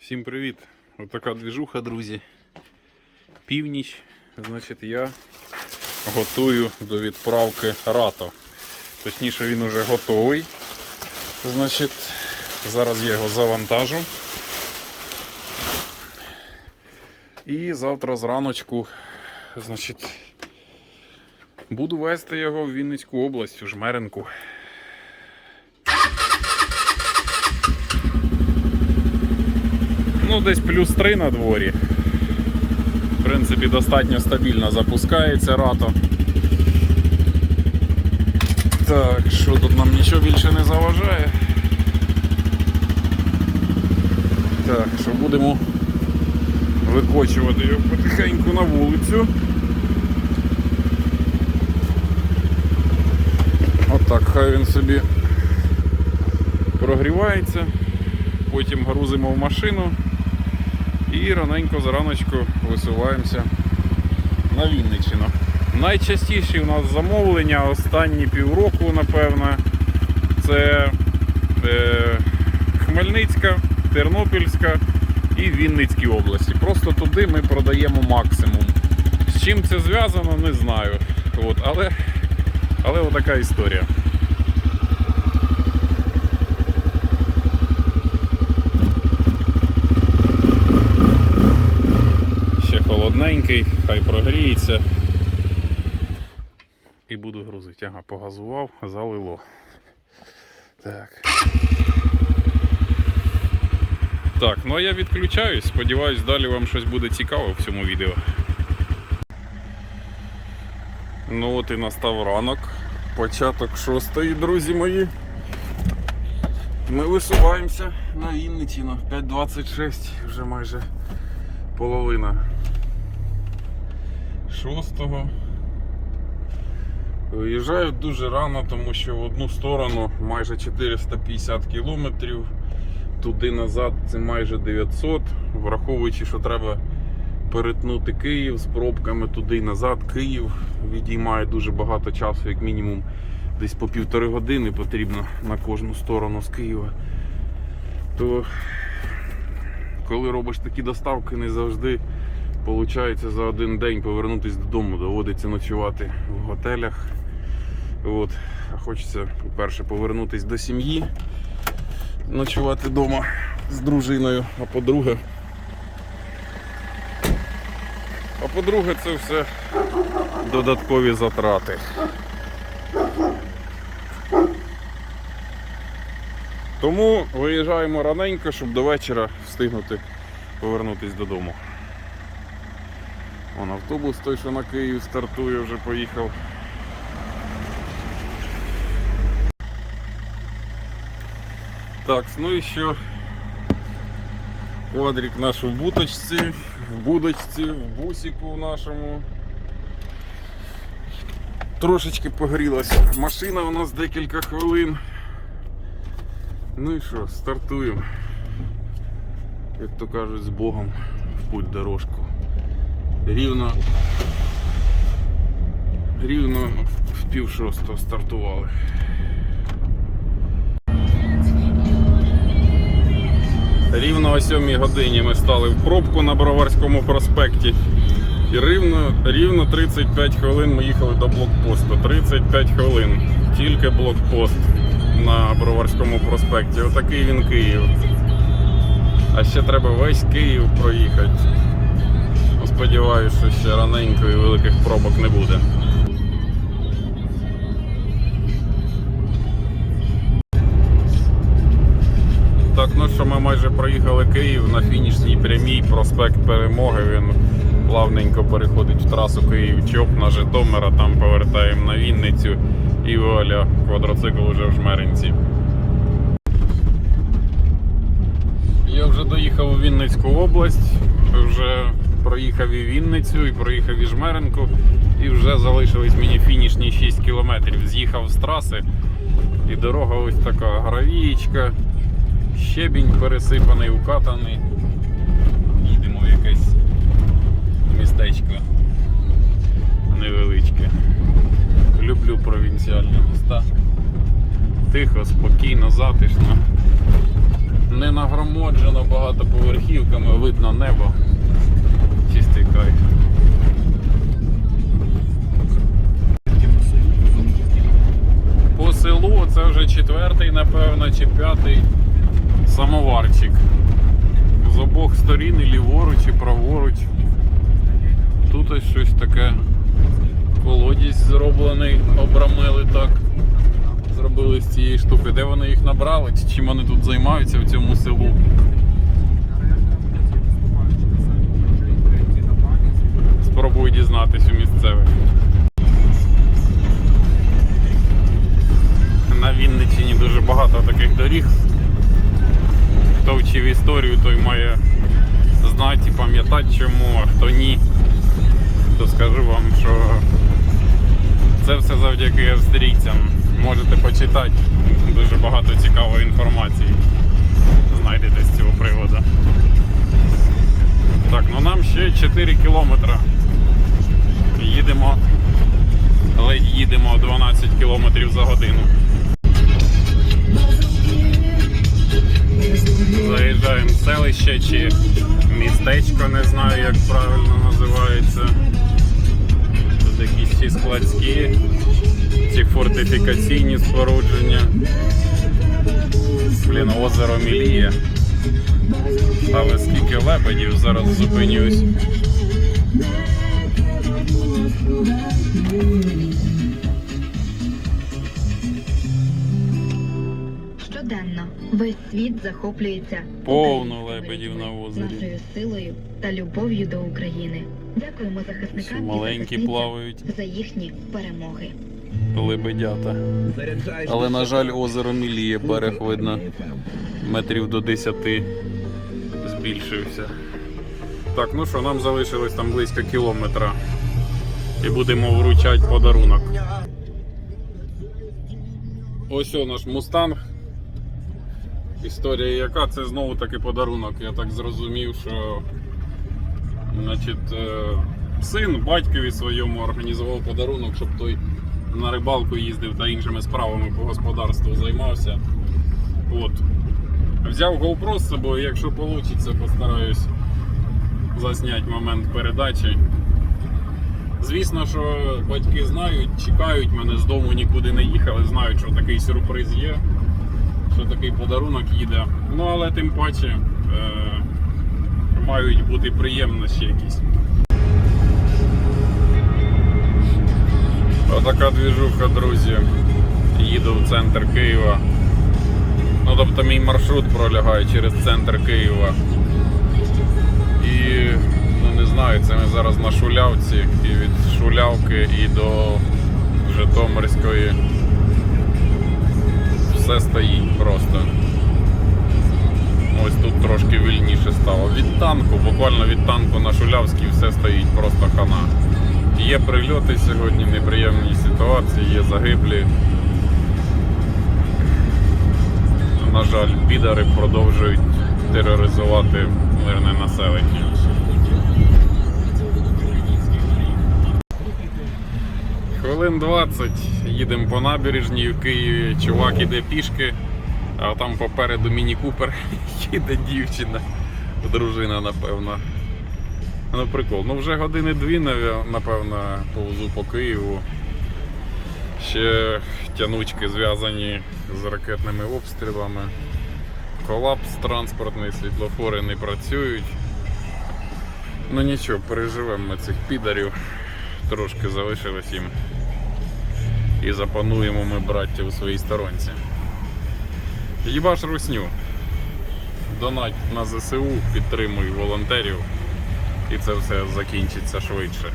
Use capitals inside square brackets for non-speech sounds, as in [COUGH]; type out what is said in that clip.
Всім привіт! Отака двіжуха, друзі. Північ. Значить, я готую до відправки рато. Точніше, він уже готовий. Значить, зараз я його завантажу. І завтра зраночку, значить, буду вести його в Вінницьку область, у Жмеринку. Ну, десь плюс 3 на дворі. В принципі, достатньо стабільно запускається рато. Так, що тут нам нічого більше не заважає. Так, що будемо викочувати його потихеньку на вулицю. Отак, хай він собі прогрівається, потім грузимо в машину і раненько зараночку висуваємося на Вінниччину. Найчастіші у нас замовлення останні півроку, напевно, це е, Хмельницька, Тернопільська і Вінницькі області. Просто туди ми продаємо максимум. З чим це зв'язано, не знаю. От, але, але отака історія. Ще холодненький, хай прогріється. І буду грузити. Ага, погазував, залило. Так. Так, ну а я відключаюсь. Сподіваюсь, далі вам щось буде цікаво в цьому відео. Ну от і настав ранок. Початок шостої, друзі мої. Ми висуваємося на Вінничину. 5.26, вже майже половина шостого. Виїжджаю дуже рано, тому що в одну сторону майже 450 кілометрів, туди назад це майже 900, враховуючи, що треба перетнути Київ з пробками туди і назад. Київ відіймає дуже багато часу, як мінімум десь по півтори години потрібно на кожну сторону з Києва. То коли робиш такі доставки, не завжди виходить за один день повернутися додому. Доводиться ночувати в готелях. От. А хочеться, по-перше, повернутися до сім'ї, ночувати вдома з дружиною, а по-друге. А по-друге, це все додаткові затрати. Тому виїжджаємо раненько, щоб до вечора встигнути повернутися додому. Вон автобус той, що на Київ стартує, вже поїхав. Так, ну і що? Квадрик наш в буточці, в будочці, в бусику нашому. Трошечки погрілася. Машина у нас декілька хвилин. Ну і що, стартуємо. Як то кажуть, з Богом в путь дорожку. Рівно рівно в пів шостого стартували. Рівно о 7 годині ми стали в пробку на Броварському проспекті. І рівно, рівно 35 хвилин ми їхали до блокпосту. 35 хвилин. Тільки блокпост на Броварському проспекті. Отакий він Київ. А ще треба весь Київ проїхати. Сподіваюся, що раненько і великих пробок не буде. Так, ну що ми майже проїхали Київ на фінішній прямій проспект Перемоги. Він плавненько переходить в трасу Київ-Чоп на Житомир, а там повертаємо на Вінницю і Оля, квадроцикл уже в Жмеринці. Я вже доїхав у Вінницьку область, вже проїхав і Вінницю, і проїхав і Жмеринку, і вже залишились мені фінішні 6 кілометрів. З'їхав з траси, і дорога ось така гравієчка, щебінь пересипаний, укатаний. Їдемо в якесь містечко невеличке. Люблю провінціальні міста. Тихо, спокійно, затишно. Не нагромотжено багатоповерхівками, видно небо. Кайф. По селу це вже четвертий, напевно, чи п'ятий самоварчик. З обох сторін, і ліворуч, і праворуч. Тут ось щось таке. Колодязь зроблений, обрамили так. Зробили з цієї штуки. Де вони їх набрали? Чим вони тут займаються в цьому селу? Дізнатись у місцевих. На Вінниччині дуже багато таких доріг. Хто вчив історію, той має знати і пам'ятати чому, а хто ні, то скажу вам, що це все завдяки австрійцям. Можете почитати дуже багато цікавої інформації. Знайдете з цього приводу. Так, ну нам ще 4 кілометри. Їдемо, ледь їдемо 12 кілометрів за годину. Заїжджаємо в селище чи містечко, не знаю як правильно називається. Тут якісь чи складські, чи фортифікаційні спорудження. Блін, озеро Міліє. Але скільки лебедів, зараз зупинюсь. Щоденно весь світ захоплюється Повно лебедів на озері. нашою силою та любов'ю до України. Дякуємо захисникам маленькі захисницям плавають за їхні перемоги. лебедята. Але, на жаль, озеро Міліє, берег видно метрів до 10 збільшився. Так, ну що, нам залишилось там близько кілометра. І будемо вручати подарунок. Ось о наш мустанг. Історія яка, це знову таки подарунок. Я так зрозумів, що значить, е, син батькові своєму організував подарунок, щоб той на рибалку їздив та іншими справами по господарству займався. От. Взяв GoPro з собою, якщо вийде, постараюсь засняти момент передачі. Звісно, що батьки знають, чекають мене з дому нікуди не їхали, знають, що такий сюрприз є, що такий подарунок їде. Ну але тим паче е- мають бути приємності якісь. Отака двіжуха, друзі. Їду в центр Києва. Ну, тобто мій маршрут пролягає через центр Києва. І ну знаю, це ми зараз на Шулявці і від Шулявки і до Житомирської. Все стоїть просто. Ось тут трошки вільніше стало. Від танку, буквально від танку на Шулявській все стоїть просто хана. Є прильоти сьогодні, неприємні ситуації, є загиблі. На жаль, підари продовжують тероризувати мирне населення. Хвилин 20 їдемо по набережній в Києві. Чувак іде пішки, а там попереду міні-купер [LAUGHS] їде дівчина, дружина, напевно. Ну прикол. Ну вже години дві, напевно, повзу по Києву. Ще тянучки зв'язані з ракетними обстрілами. Колапс транспортний, світлофори не працюють. Ну нічого, переживемо ми цих підарів. Трошки залишилось їм. І запануємо ми браття у своїй сторонці. Їбаш русню. Донать на ЗСУ, підтримуй волонтерів і це все закінчиться швидше.